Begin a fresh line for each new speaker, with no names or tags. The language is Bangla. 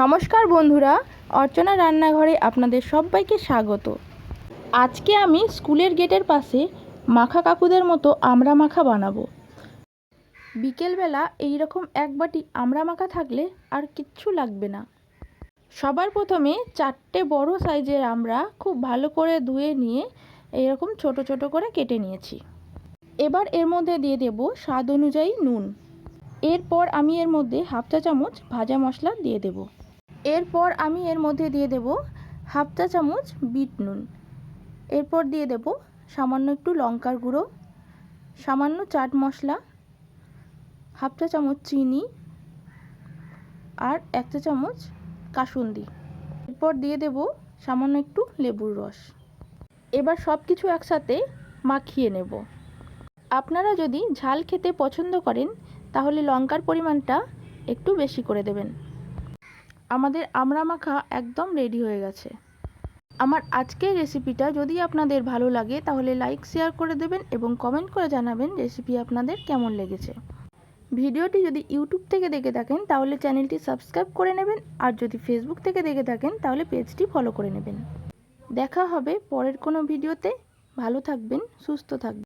নমস্কার বন্ধুরা, অর্চনা রান্নাঘরে আপনাদের সবাইকে স্বাগত। আজকে আমি স্কুলের গেটের পাশে মাখা কাকুদের মতো আমড়া মাখা বানাবো। বিকেলবেলা এইরকম এক বাটি আমড়া মাখা থাকলে আর কিচ্ছু লাগবে না। সবার প্রথমে চারটে বড় সাইজের আমরা খুব ভালো করে ধুয়ে নিয়ে এইরকম ছোট ছোট করে কেটে নিয়েছি। এবার এর মধ্যে দিয়ে দেব স্বাদ অনুযায়ী নুন। এরপর আমি এর মধ্যে হাফ চা চামচ ভাজা মশলা দিয়ে দেব। এরপর আমি এর মধ্যে দিয়ে দেব হাফ চা চামচ বিট নুন। এরপর দিয়ে দেব সামান্য একটু লঙ্কার গুঁড়ো, সামান্য চাট মশলা, হাফ চা চামচ চিনি আর এক চা চামচ কাসুন্দি। এরপর দিয়ে দেব সামান্য একটু লেবুর রস। এবার সব কিছু একসাথে মাখিয়ে নেব। আপনারা যদি ঝাল খেতে পছন্দ করেন, তাহলে লঙ্কার পরিমাণটা একটু বেশি করে দেবেন। আমাদের আমড়া মাখা একদম রেডি হয়ে গেছে। আমার আজকের রেসিপিটা যদি আপনাদের ভালো লাগে, তাহলে লাইক শেয়ার করে দেবেন এবং কমেন্ট করে জানাবেন রেসিপি আপনাদের কেমন লেগেছে। ভিডিওটি যদি ইউটিউব থেকে দেখে থাকেন, তাহলে চ্যানেলটি সাবস্ক্রাইব করে নেবেন আর যদি ফেসবুক থেকে দেখে থাকেন, তাহলে পেজটি ফলো করে নেবেন। দেখা হবে পরের কোনো ভিডিওতে। ভালো থাকবেন, সুস্থ থাকবেন।